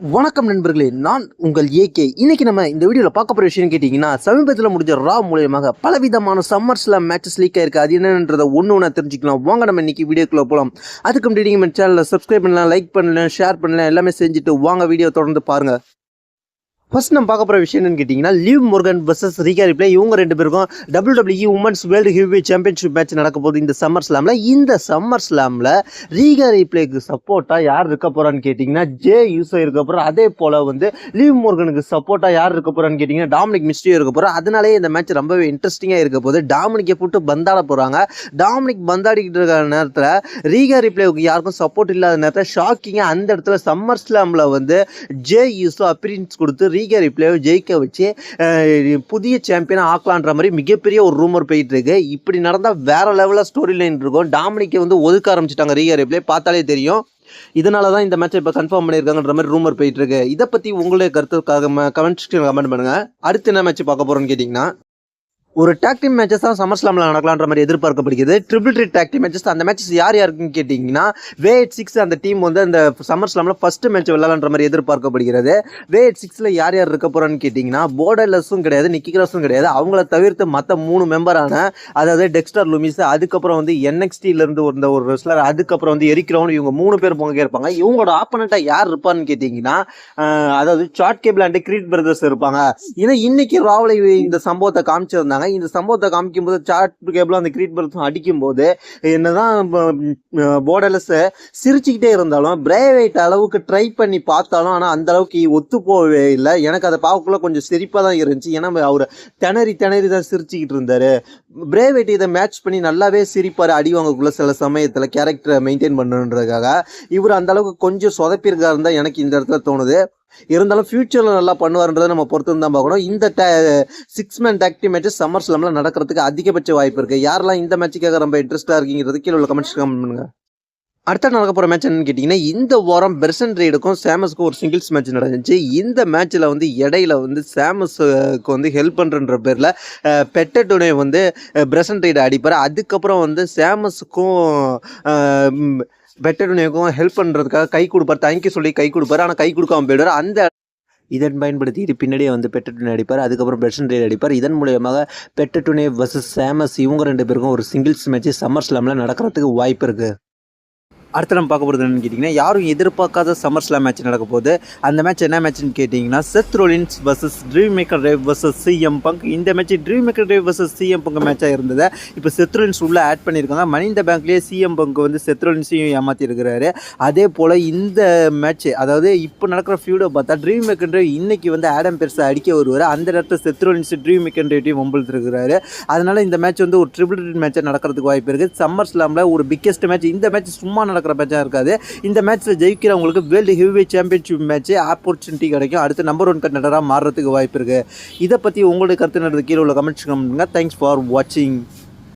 வணக்கம் நண்பர்களே நான் உங்கள் ஏகே. இன்னைக்கு நம்ம இந்த வீடியோவில் பார்க்க போகிற விஷயம் கேட்டிங்கன்னா சமீபத்தில் முடிஞ்ச ரா மூலியமாக பலவிதமான சம்மர் ஸ்லாம் மேட்சஸ் லீக் ஆயிருக்கு. அது என்னன்றதை ஒன்று ஒன்றா தெரிஞ்சுக்கலாம். வாங்க நம்ம இன்னைக்கு வீடியோக்குள்ளே போகலாம் அதுக்கு முன்னாடி நீங்கள் நம்ம சேனலில் சப்ஸ்கிரைப் பண்ணலாம் லைக் பண்ணலாம் ஷேர் பண்ணலாம் எல்லாமே செஞ்சுட்டு வாங்க வீடியோ தொடர்ந்து பாருங்கள் ஃபர்ஸ்ட் நம்ம பார்க்க போகிற விஷயம் என்னன்னு கேட்டிங்கன்னா Liv Morgan versus Rhea Ripley இவங்க ரெண்டு பேருக்கும் W women's world heavy championship match நடக்க போகுது இந்த சம்மர் ஸ்லாமில் இந்த சம்மர் ஸ்லாமில் ரீகா ரிப்ளேக்கு சப்போர்ட்டாக யார் இருக்க போகிறான்னு கேட்டிங்கன்னா ஜே யூசோ இருக்க போகிறோம் அதே போல் வந்து லீவ் முருகனுக்கு சப்போர்ட்டாக யார் இருக்க போகிறான்னு கேட்டிங்கன்னா டாமினிக் மிஸ்டியோ இருக்க போகிறோம் அதனாலே இந்த மேட்ச் ரொம்பவே இன்ட்ரெஸ்டிங்காக இருக்க போகுது. டாமினிக்கை போட்டு பந்தாட போகிறாங்க டாமினிக் பந்தாடிக்கிட்டு இருக்கிற நேரத்தில் ரீகா ரிப்ளேவுக்கு யாருக்கும் சப்போர்ட் இல்லாத நேரத்தில் ஷாக்கிங்காக அந்த இடத்துல சம்மர் ஸ்லாமில் வந்து ஜே யூஸோ அப்பியரன்ஸ் கொடுத்து ரீ ரீகா ரிப்ளேவை ஜெயிக்க வச்சு புதிய சாம்பியனாக ஆக்கலான்ற மாதிரி மிகப்பெரிய ஒரு ரூமர் போயிட்டு இருக்கு இப்படி நடந்தால் வேற லெவலில் ஸ்டோரி லைன் இருக்கும். டாமினிக்கை வந்து ஒதுக்க ஆரம்பிச்சிட்டாங்க ரீகா ரிப்ளே பார்த்தாலே தெரியும். இதனால தான் இந்த மேட்சை இப்போ கன்ஃபார்ம் பண்ணியிருக்காங்கன்ற மாதிரி ரூமர் போயிட்டு இருக்கு இதை பற்றி உங்களுடைய கருத்துக்காக கமெண்ட் கமெண்ட் பண்ணுங்க. அடுத்து என்ன மேட்ச் பார்க்க போறோம்னு கேட்டிங்கன்னா ஒரு டாக் டீம் மேட்சஸ் தான் சம்மர் ஸ்லாமில் நடக்கலான்ற மாதிரி எதிர்பார்க்கப்படுகிறது. Triple three tag team matches அந்த மேட்சஸ் யார் யாருக்குன்னு கேட்டிங்கன்னா வே எயிட் சிக்ஸ் அந்த டீம் வந்து அந்த சம்மர் ஸ்லாமில் ஃபஸ்ட்டு மேட்ச் விளாட்ற மாதிரி எதிர்பார்க்கப்படுகிறது. வே எயிட் சிக்ஸில் யார் யார் இருக்க போகிறான்னு கேட்டிங்கன்னா போர்டர்லெஸ்ஸும் கிடையாது நிக்கிராஸும் கிடையாது. அவங்கள தவிர்த்து மற்ற மூணு மெம்பரான அதாவது டெக்ஸ்டர் லுமிஸ் அதுக்கப்புறம் வந்து என்எக்ஸ்டிலேருந்து வந்த ஒரு ரெஸ்லர் அதுக்கப்புறம் வந்து எரிக்கிறவன் இவங்க மூணு பேர் போங்க இருப்பாங்க. இவங்களோட ஆப்பனண்ட்டாக யார் இருப்பான்னு கேட்டிங்கன்னா அதாவது Chad Gable and Creed brothers இருப்பாங்க. ஏன்னா இன்னைக்கு ராவலை இந்த சம்பவத்தை காமிச்சிருந்தாங்க. இந்த சம்பவத்தை காமிக்கும் போது சார்ட் கேபிள் அந்த கிரீட் பர்த் அடிக்கும் போது என்னதான் போர்டர்லெஸ் சிரிச்சுக்கிட்டே இருந்தாலும் பிரேவைட் அளவுக்கு ட்ரை பண்ணி பார்த்தாலும் ஆனால் அந்த அளவுக்கு ஒத்து போகவே இல்லை. எனக்கு அதை பார்க்கக்குள்ள கொஞ்சம் சிரிப்பாக தான் இருந்துச்சு. ஏன்னா அவர் திணறி திணறி தான் சிரிச்சுக்கிட்டு இருந்தாரு. பிரேவைட் இதை மேட்ச் பண்ணி நல்லாவே சிரிப்பார். அடி வாங்கக்குள்ள சில சமயத்தில் கேரக்டரை மெயின்டைன் பண்ணுன்றதுக்காக இவர் அந்த அளவுக்கு கொஞ்சம் சொதப்பியிருக்காருன்னு தான் எனக்கு இந்த இடத்துல தோணுது. இருந்தாலும் ஃபியூச்சரில் நல்லா பண்ணுவார்ன்றதை நம்ம பொறுத்து தான் பார்க்கணும். இந்த six man tag team match summer ஸ்லாமில் நடக்கிறதுக்கு அதிகபட்ச வாய்ப்பு இருக்குது யாரெல்லாம் இந்த மேட்சுக்காக ரொம்ப இன்ட்ரெஸ்ட்டாக இருக்கீங்கிறது கீழே உள்ள கமெண்ட்ஸ் கமெண்ட் பண்ணுங்க. அடுத்த நடக்க போகிற மேட்ச் என்னன்னு கேட்டிங்கன்னா இந்த வாரம் பெர்சன் ரைடுக்கும் சாமஸ்க்கும் ஒரு சிங்கிள்ஸ் மேட்ச் நடந்துச்சு. இந்த மேட்ச்சில் வந்து இடையில வந்து சாமஸுக்கு வந்து ஹெல்ப் பண்ணுறன்ற பேரில் பெட்டட்டுனே வந்து பிரசன் ரைடு அடிப்பார். அதுக்கப்புறம் வந்து சாமஸுக்கும் பெட்டடுனேக்கும் ஹெல்ப் பண்ணுறதுக்காக கை கொடுப்பார். தேங்க்யூ சொல்லி கை கொடுப்பார். ஆனால் கை கொடுக்காம போயிடுவார். அந்த இதன் பயன்படுத்தி இது பின்னாடியே வந்து பெட்டட்டுனே அடிப்பார். அதுக்கப்புறம் பிரசன் ரைடு அடிப்பார். இதன் மூலியமாக பெட்டட்டுனே வர்சஸ் சாமஸ் இவங்க ரெண்டு பேருக்கும் ஒரு சிங்கிள்ஸ் மேட்ச் சம்மர் ஸ்லாமில் நடக்கிறதுக்கு வாய்ப்பு இருக்குது அடுத்து நம்ம பார்க்க போகிறது என்னன்னு கேட்டிங்கன்னா யாரும் எதிர்பார்க்காத சம்மர் ஸ்லாம் மேட்ச் நடக்க போகுது. அந்த மேட்ச் என்ன மேட்ச்னு கேட்டிங்கன்னா செத் ரோலின்ஸ் வர்சஸ் ட்ரீம் மேக்கர் ரேவ் வர்சஸ் சிஎம் பங்க் இந்த மேட்ச் ட்ரீம் மேக்கர் ரேவ் வர்சஸ் சிஎம் பங்க் மேட்சாக இருந்தது இப்போ செத் ரோலின்ஸ் உள்ளே ஆட் பண்ணியிருக்காங்க. மணி இந்த பேங்க்லேயே சிஎம் பங்க் வந்து செத் ரோலின்ஸையும் அதே போல் இந்த மேட்ச் அதாவது இப்போ நடக்கிற ஃபியூடோ பார்த்தா ட்ரீம் மேக்கர் இன்றைக்கி வந்து ஆடம் பெருசாக அடிக்க வருவார். அந்த நேரத்தில் செத் ரோலின்ஸ் ட்ரீம் மேக்கர் ரேவ்டையும் வம்பிழுத்துருக்கிறாரு. அதனால் இந்த மேட்ச் வந்து ஒரு ட்ரிபிள் மேட்சாக நடக்கிறதுக்கு வாய்ப்பு இருக்குது சம்மர் ஸ்லாமில் ஒரு பிக்கெஸ்ட் மேட்ச் இந்த மேட்ச் சும்மா நடக்கிற மேட்சாக இருக்காது. இந்த மேட்ச்சில் ஜெயிக்கிறவங்களுக்கு world heavy championship match opportunity கிடைக்கும். அடுத்து நம்பர் ஒன் கண்டனராக மாறுறதுக்கு வாய்ப்பு இருக்குது இதை பற்றி உங்களுடைய கருத்து நடந்து கீழே உள்ள கமெண்ட்ஸ் கமெண்ட் தேங்க்ஸ் ஃபார் வாட்சிங்